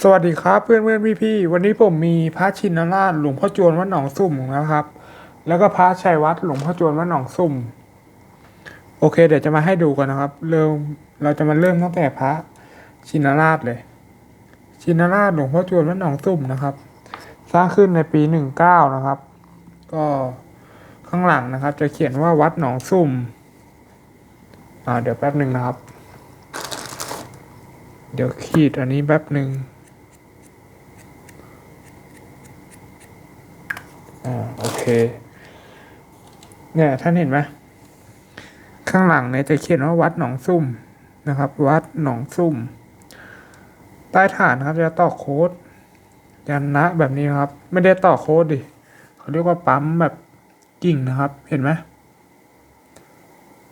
สวัสดีครับเพื่อนเพื่อนพี่พี่วันนี้ผมมีพระชินราชหลวงพ่อจวนวัดหนองสุ่มนะครับ แล้วก็พระชัยวัดหลวงพ่อจวนวัดหนองสุ่ม โอเค เดี๋ยวจะมาให้ดูกันนะครับ เริ่มเราจะมาเริ่มตั้งแต่พระชินราชเลย ชินราชหลวงพ่อจวนวัดหนองสุ่มนะครับ สร้างขึ้นในปีหนึ่งเก้านะครับ ก็ข้างหลังนะครับ จะเขียนว่าวัดหนองสุ่มอ่าเดี๋ยวแป๊บหนึ่งนะครับ เดี๋ยวขีดอันนี้แป๊บหนึ่ง อ่าโอเค เนี่ยท่านเห็นไหมข้างหลังเนี่ยจะเขียนว่าวัดหนองซุ่มนะครับ วัดหนองซุ่ม ใต้ฐานนะครับจะต่อโค้ดยันนะแบบนี้ครับ ไม่ได้ต่อโค้ดดิเขาเรียกว่าปั๊มแบบกิ่งนะครับ เห็นไหม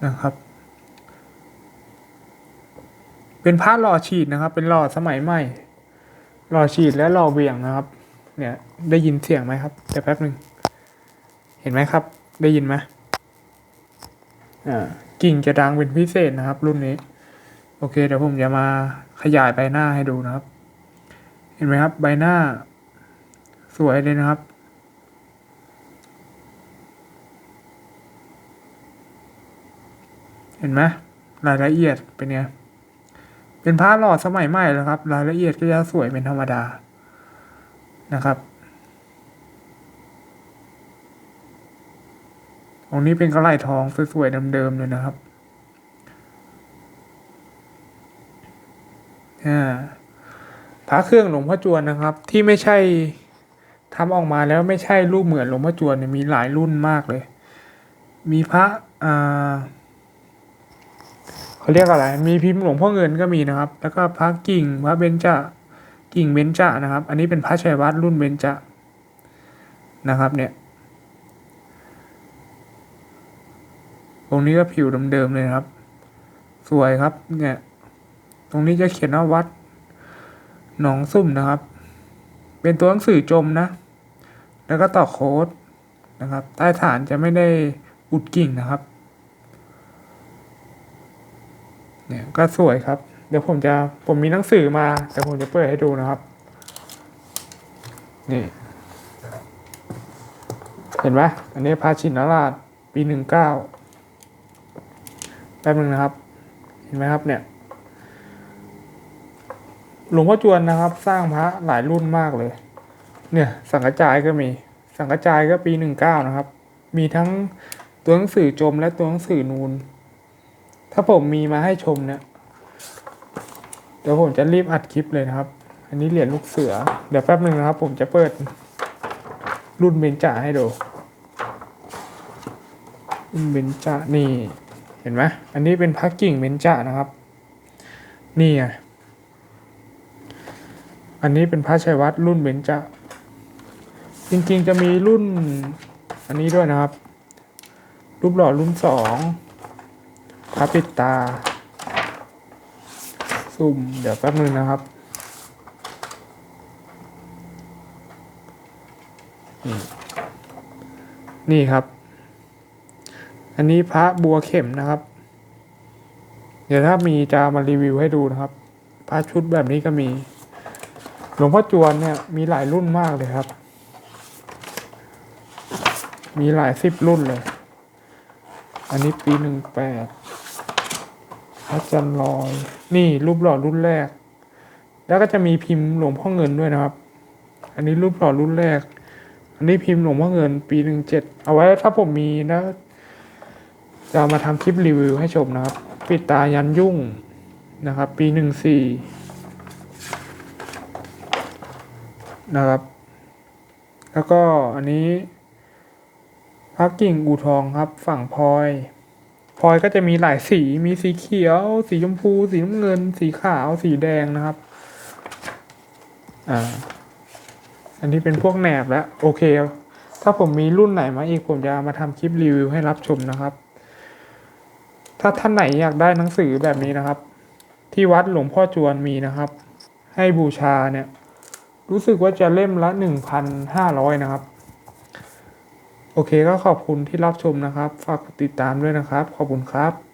นะครับ เป็นผ้าหล่อฉีดนะครับ เป็นหล่อสมัยใหม่หล่อฉีดและหล่อเบี่ยงนะครับ เนี่ยได้ยินเสียงไหมครับเดี๋ยวแป๊บหนึ่ง เห็นไหมครับ ได้ยินไหมอ่ากิ่งจะดังเป็นพิเศษนะครับ รุ่นนี้ โอเคเดี๋ยวผมจะมาขยายใบหน้าให้ดูนะครับ เห็นไหมครับ ใบหน้า สวยเลยนะครับ เห็นไหมรายละเอียดเป็นไงเป็นผ้าหล่อสมัยใหม่แล้วครับ รายละเอียดก็จะสวยเป็นธรรมดานะครับ ตรงนี้เป็นกระไหลทองสวยๆเดิมๆเลยนะครับพระเครื่องหลวงพ่อจวนนะครับ ที่ไม่ใช่ทำออกมาแล้วไม่ใช่รูปเหมือนหลวงพ่อจวนเนี่ยมีหลายรุ่นมากเลย มีพระอ่าเขาเรียกอะไร มีพิมพ์หลวงพ่อเงินก็มีนะครับ แล้วก็พระกิ่งพระเบญจกิ่งเบญจนะครับ อันนี้เป็นพระชัยวัดรุ่นเบญจนะครับ เนี่ย ตรงนี้ก็ผิวเดิมๆเลยครับ สวยครับ เนี่ย ตรงนี้จะเขียนว่าวัด หนองซุ่มนะครับ เป็นตัวหนังสือจมนะ แล้วก็ต่อโค้ดนะครับ ใต้ฐานจะไม่ได้อุดกิ่งนะครับ เนี่ยก็สวยครับ เดี๋ยวผมจะผมมีหนังสือมาแต่ผมจะเปิดให้ดูนะครับ นี่ เห็นไหมอันนี้พระชินราชปีหนึ่งเก้า แป๊บนึงนะครับ เห็นไหมครับเนี่ย หลวงพ่อจวนนะครับ สร้างพระหลายรุ่นมากเลย เนี่ย สังกจายก็มี สังกจายก็ปีหนึ่งเก้านะครับ มีทั้งตัวหนังสือจมและตัวหนังสือนูน ถ้าผมมีมาให้ชมเนี่ยเดี๋ยวผมจะรีบอัดคลิปเลยนะครับ อันนี้เหรียญลูกเสือ เดี๋ยวแป๊บหนึ่งนะครับ ผมจะเปิดรุ่นเบญจาให้ดูรุ่นเบญจานี่ เห็นไหมอันนี้เป็นพักกิ่งเบญจานะครับ นี่ไงอันนี้เป็นพระชัยวัดรุ่นเบญจจริงๆจะมีรุ่นอันนี้ด้วยนะครับ รูปหล่อรุ่นสองพระปิดตา ซุ่มเดี๋ยวแป๊บนึงนะครับนี่ครับ อันนี้พระบัวเข็มนะครับ เดี๋ยวถ้ามีจะมารีวิวให้ดูนะครับ พระชุดแบบนี้ก็มี หลวงพ่อจวนเนี่ยมีหลายรุ่นมากเลยครับ มีหลายสิบรุ่นเลย อันนี้ปีหนึ่งแปดพระจันทร์ลอย นี่รูปหล่อรุ่นแรก แล้วก็จะมีพิมพ์หลวงพ่อเงินด้วยนะครับ อันนี้รูปหล่อรุ่นแรก อันนี้พิมพ์หลวงพ่อเงิน ปีหนึ่งเจ็ดเอาไว้ถ้าผมมีนะ จะเอามาทำคลิปรีวิวให้ชมนะครับ ปิดตายันยุ่งนะครับ ปีหนึ่งสี่นะครับ แล้วก็อันนี้พักกิ่งอูทองครับ ฝั่งพลอยพลอยก็จะมีหลายสี มีสีเขียว สีชมพู สีน้ำเงิน สีขาว สีแดงนะครับ อ่า อันนี้เป็นพวกแหนบแล้ว โอเค ถ้าผมมีรุ่นไหนมาอีกผมจะมาทำคลิปรีวิวให้รับชมนะครับ ถ้าท่านไหนอยากได้หนังสือแบบนี้นะครับ ที่วัดหลวงพ่อจวนมีนะครับ ให้บูชาเนี่ย รู้สึกว่าจะเล่มละหนึ่งพันห้าร้อยนะครับ โอเคก็ขอบคุณที่รับชมนะครับ ฝากกดติดตามด้วยนะครับ ขอบคุณครับ